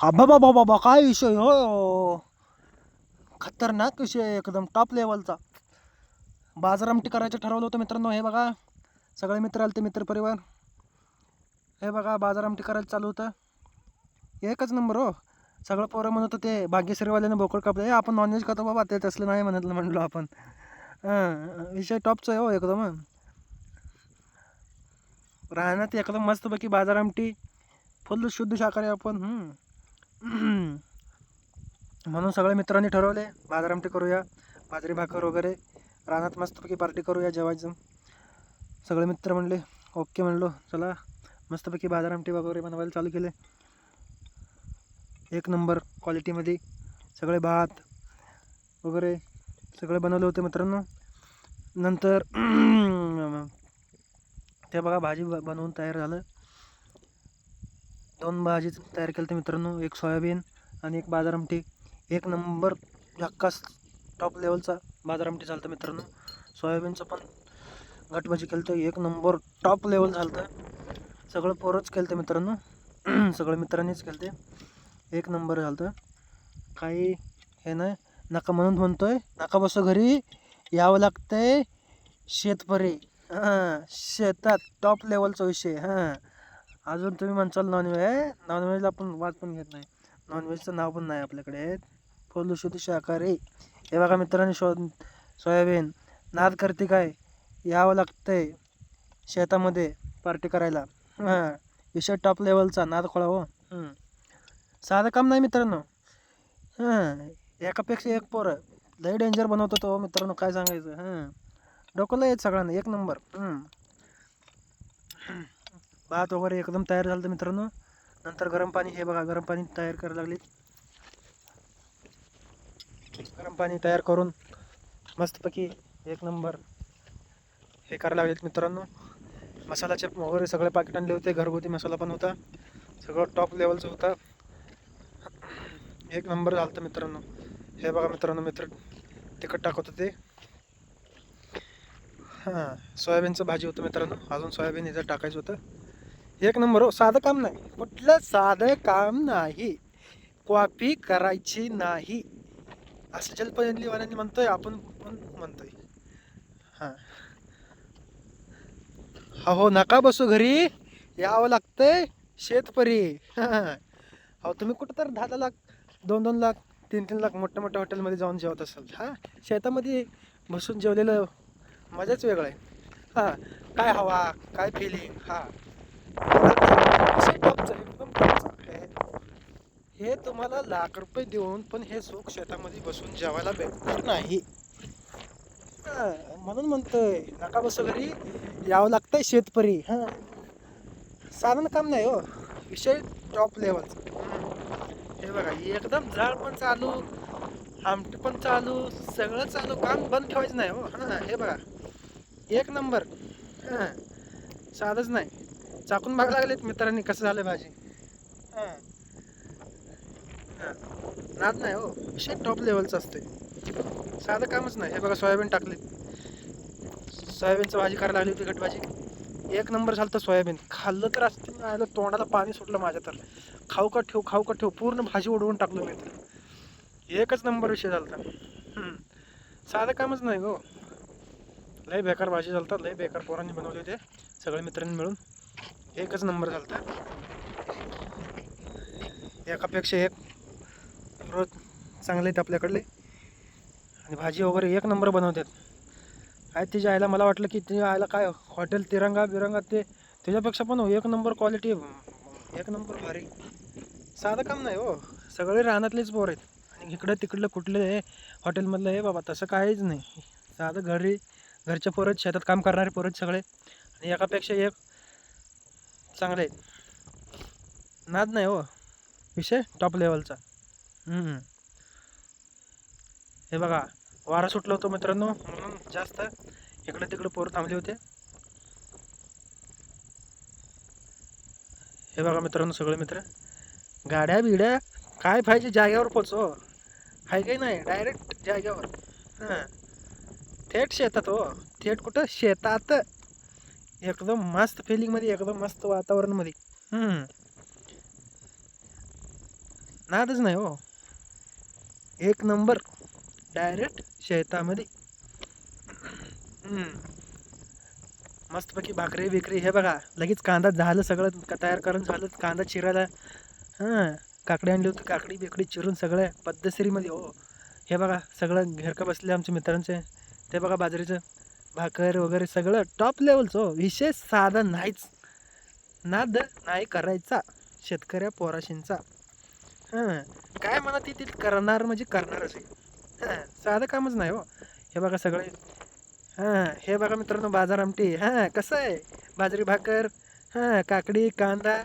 हा बाबा बाबा बा काय विषय? हो. खतरनाक विषय एकदम टॉप लेवलचा बाजार आमटी करायचं ठरवलं होतं मित्रांनो हे बघा. सगळे मित्र आले ते मित्र परिवार. हे बघा बाजार आमटी करायचं चालू होतं. एकच नंबर हो. सगळं पोरं म्हणत होते भाग्यश्रीवाल्याने बोकड कापले. हे आपण नॉनव्हेज खातो बाबा ते तसलं नाही म्हणत म्हणलो आपण. हां विषय टॉपचा आहे हो एकदम. राहण्यात एकदम मस्तपैकी बाजार आमटी फुल शुद्ध शाकाहारी आपण म्हणून सगळ्या मित्रांनी ठरवले बाजार आमटी करूया बाजरी भाकर वगैरे रानात मस्तपैकी पार्टी करूया जेवायचं. सगळे मित्र म्हणले ओके म्हणलो चला मस्तपैकी बाजार आमटी वगैरे बनवायला चालू केले. एक नंबर क्वालिटीमध्ये सगळे भात वगैरे सगळे बनवले होते मित्रांनो. नंतर ते बघा भाजी ब- बनवून तयार झालं. दोन भाजी तयार केलं तर मित्रांनो एक सोयाबीन आणि एक बाजार आमटी एक नंबर झक्कास टॉप लेवलचा बाजार आमटी झालं मित्रांनो. सोयाबीनचं पण घटभाजी केलं होतं एक नंबर टॉप लेवल झालं होतं सगळं पोरंच केलं मित्रांनो. सगळं मित्रांनीच केलं ते एक नंबर झालं काही हे नाही नका म्हणून म्हणतोय. नका बसो घरी. यावं लागतंय शेतपरी हां शेतात टॉप लेवलचा विषय. हां. अजून तुम्ही म्हणचाल नॉनव्हेज नॉनव्हेजला पण वाद पण घेत नाही. नॉनव्हेजचं नाव पण नाही आपल्याकडे. फुल शुद्ध शाकाहारी. हे बघा मित्रांनी शो सोयाबीन. नाद करते काय? यावं लागतंय शेतामध्ये पार्टी करायला. हां. विषय टॉप लेवलचा नाद खोळा हो. साधं काम नाही मित्रांनो. हां. एकापेक्षा एक पोरं. लय डेंजर बनवतो तो मित्रांनो काय सांगायचं? हां. डोकं लय आहेत सगळ्यांना. एक नंबर. हं. भात वगैरे एकदम तयार झालं मित्रांनो. नंतर गरम पाणी हे बघा गरम पाणी तयार करायला लागली. गरम पाणी तयार करून मस्तपैकी एक नंबर हे करायला लागलेत मित्रांनो. मसाल्याचे वगैरे सगळे पाकिट आणले होते घरगुती मसाला पण होता. सगळं टॉप लेवलचं होतं. एक नंबर झालं होतं मित्रांनो. हे बघा मित्रांनो मित्र तिखट टाकत होते. हां सोयाबीनचं भाजी होतं मित्रांनो. अजून सोयाबीन इथं टाकायचं होतं. एक नंबर हो साधं काम नाही. कुठलं साधं काम नाही. कॉपी करायची नाही. असं जलपल्लीवाल्यांनी म्हणतोय आपण पण म्हणतोय. हां. हा हो नका बसू घरी. यावं लागतंय शेतपरी. हो तुम्ही कुठं तर दहा दहा लाख दोन दोन लाख तीन तीन लाख मोठ्या मोठ्या हॉटेलमध्ये जाऊन जेवत असाल. हां शेतामध्ये बसून जेवलेलं मजाच वेगळं आहे. हां काय हवा काय फिलिंग हां. हे तुम्हाला लाख रुपये देऊन पण हे सुख शेतामध्ये बसून जेवायला भेटणार नाही. म्हणून म्हणतोय नका बस घरी. यावं लागतंय शेतपरी हां. साधन काम नाही हो विषय टॉप लेवलचा हे बघा एकदम झाड पण चालू आमटी पण चालू सगळं चालू काम बंद ठेवायचं नाही हो हां. हे बघा एक नंबर हां. साधच नाही. चाकून बघायला लागलेत मित्रांनी कसं झालं भाजी? हां. हां. नाद नाही हो. विषय टॉप लेवलचं असते. साधं कामच नाही. हे बघा सोयाबीन टाकले सोयाबीनचं भाजी करायला लागली होती घट भाजी. एक नंबर झालं तर सोयाबीन. खाल्लं तर असते आलं तोंडाला पाणी सुटलं माझ्या तर. खाऊ का ठेव खाऊ का ठेव पूर्ण भाजी उडवून टाकलं मी तर. एकच नंबर विषय झाला. साधं कामच नाही गो लय बेकार भाजी झालता लय बेकार पोरांनी बनवले होते. सगळे मित्रांनी मिळून. एकच नंबर झालता. एकापेक्षा एक रोज चांगले आहेत आपल्याकडले. आणि भाजी वगैरे एक नंबर बनवतात. काय तिच्या आईला मला वाटलं की तिच्या आईला काय हॉटेल तिरंगा बिरंगा ते त्याच्यापेक्षा पण एक नंबर क्वालिटी एक नंबर भारी. साधं काम नाही हो. सगळे रानातलेच पोर आहेत. आणि इकडं तिकडलं कुठलं हे हॉटेलमधलं हे बाबा तसं काहीच नाही. साधं घरी घरच्या पोरं शेतात काम करणारे पोरं सगळे. आणि एकापेक्षा एक चांगले आहेत. नाद नाही हो. विषय टॉप लेवलचा. हे बघा वारा सुटलं होतं मित्रांनो. म्हणून जास्त इकडे तिकडे पोरं थांबले होते. हे बघा मित्रांनो सगळे मित्र. गाड्या बिड्या काय पाहिजे जाग्यावर पोचो. आहे काही नाही डायरेक्ट जाग्यावर हां. थेट शेतात हो. थेट कुठं? शेतात. एकदम मस्त फिलिंगमध्ये एकदम मस्त वातावरणमध्ये. नादच नाही हो. एक नंबर डायरेक्ट शेतामध्ये. मस्तपैकी भाकरी बिकरी हे बघा लगेच कांदा झालं सगळं का तयार करून झालं कांदा चिरायला हां काकडी आणली होती काकडी बिकडी चिरून सगळं पद्धतशीरीमध्ये हो. हे बघा सगळं घेरका बसले आमच्या मित्रांचे ते बघा बाजरीचं. भाकर वगैरे सगळं टॉप लेवलचं विशेष साधा नाहीच. नाद नाही करायचा. शेतकऱ्या पोराशींचा. हां. काय म्हणा ती ती करणार म्हणजे करणारच आहे. हां. साधं कामच नाही हो. हे बघा सगळे. हां. हे बघा मित्रांनो बाजार आमटी हां. कसं आहे? बाजरी भाकर. हां. काकडी कांदा.